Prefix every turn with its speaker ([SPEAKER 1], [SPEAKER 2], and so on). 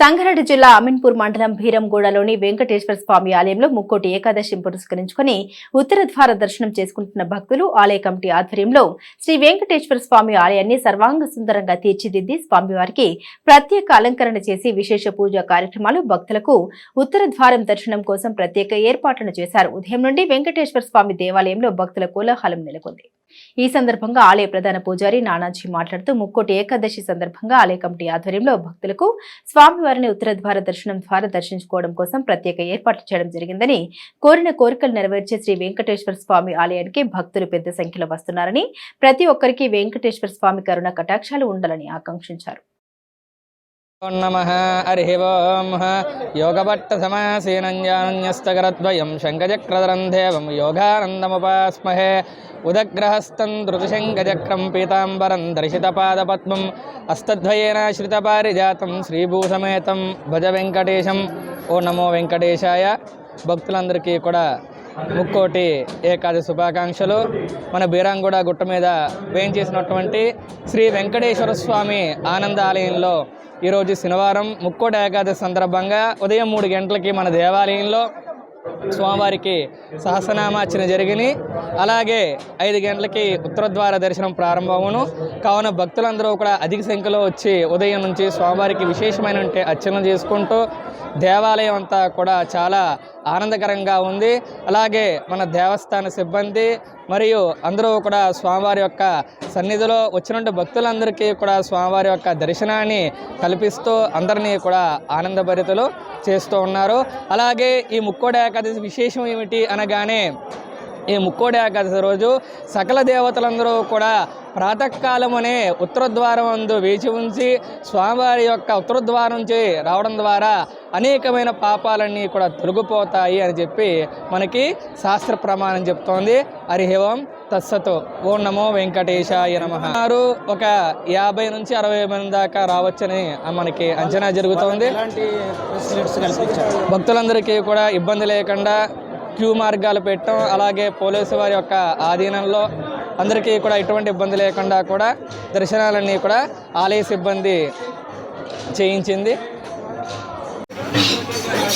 [SPEAKER 1] సంగారెడ్డి జిల్లా అమీన్పూర్ మండలం భీరంగూడలోని వెంకటేశ్వర స్వామి ఆలయంలో ముక్కోటి ఏకాదశిని పురస్కరించుకుని ఉత్తర ద్వార దర్శనం చేసుకుంటున్న భక్తులు ఆలయ కమిటీ ఆధ్వర్యంలో శ్రీ వెంకటేశ్వర స్వామి ఆలయాన్ని సర్వాంగ సుందరంగా తీర్చిదిద్ది స్వామివారికి ప్రత్యేక అలంకరణ చేసి విశేష పూజా కార్యక్రమాలు భక్తులకు ఉత్తర ద్వారం దర్శనం కోసం ప్రత్యేక ఏర్పాట్లను చేశారు. ఉదయం నుండి వెంకటేశ్వర స్వామి దేవాలయంలో భక్తుల కోలాహలం నెలకొంది. ఈ సందర్భంగా ఆలయ ప్రధాన పూజారి నానాజీ మాట్లాడుతూ ముక్కోటి ఏకాదశి సందర్భంగా ఆలయ కమిటీ ఆధ్వర్యంలో భక్తులకు స్వామివారిని ఉత్తర ద్వార దర్శనం ద్వారా దర్శించుకోవడం కోసం ప్రత్యేక ఏర్పాట్లు చేయడం జరిగిందని కోరిన కోరికలు నెరవేర్చే శ్రీ వెంకటేశ్వర స్వామి ఆలయానికి భక్తులు పెద్ద సంఖ్యలో వస్తున్నారని ప్రతి ఒక్కరికి వెంకటేశ్వర స్వామి కరుణ కటాక్షాలు ఉండాలని ఆకాంక్షించారు.
[SPEAKER 2] ఓం నమ హరి ఓం. యోగభట్ట సమాసీనంజానన్యస్తకరద్వయం శంఖచక్రధరం దేవం యోగానందముపాస్మహే. ఉదగ్రహస్తం ధృతశంఖచక్రం పీతాంబరం దర్శితపాదపద్మం అస్తద్వయేనాశ్రితపారిజాతం శ్రీభూసమేతం భజ వెంకటేశం. ఓ నమో వెంకటేశాయ. భక్తులందరికీ కూడా ముక్కోటి ఏకాదశి శుభాకాంక్షలు. మన బీరాంగూడ గుట్ట మీద వేయించేసినటువంటి శ్రీ వెంకటేశ్వర స్వామి ఆనంద ఆలయంలో ఈరోజు శనివారం ముక్కోటి ఏకాదశి సందర్భంగా ఉదయం మూడు గంటలకి మన దేవాలయంలో స్వామివారికి సహస్రనామార్చన జరిగిని అలాగే ఐదు గంటలకి ఉత్తరద్వార దర్శనం ప్రారంభమును కావున భక్తులందరూ కూడా అధిక సంఖ్యలో వచ్చి ఉదయం నుంచి స్వామివారికి విశేషమైన అర్చనలు చేసుకుంటూ దేవాలయం అంతా కూడా చాలా ఆనందకరంగా ఉంది. అలాగే మన దేవస్థాన సిబ్బంది మరియు అందరూ కూడా స్వామివారి యొక్క సన్నిధిలో వచ్చినటువంటి భక్తులందరికీ కూడా స్వామివారి యొక్క దర్శనాన్ని కల్పిస్తూ అందరినీ కూడా ఆనందభరితలు చేస్తూ ఉన్నారు. అలాగే ఈ ముక్కోడ ఏకాదశి విశేషం ఏమిటి అనగానే ఈ ముక్కోడి ఏకాదశి రోజు సకల దేవతలందరూ కూడా ప్రాతకాలమునే ఉత్తరద్వారం అందు వేచి ఉంచి స్వామివారి యొక్క ఉత్తరద్వారం నుంచి రావడం ద్వారా అనేకమైన పాపాలన్నీ కూడా తొలగిపోతాయి అని చెప్పి మనకి శాస్త్ర ప్రమాణం చెప్తోంది. హరి ఓం తత్సతు. ఓం నమో వెంకటేశాయ నమ. వారు ఒక యాభై నుంచి అరవై మంది దాకా రావచ్చని మనకి అంచనా జరుగుతోంది. భక్తులందరికీ కూడా ఇబ్బంది లేకుండా క్యూ మార్గాలు పెట్టడం అలాగే పోలీసు వారి యొక్క ఆధీనంలో అందరికీ కూడా ఎటువంటి ఇబ్బంది లేకుండా కూడా దర్శనాలన్నీ కూడా ఆలయ సిబ్బంది చేయించింది.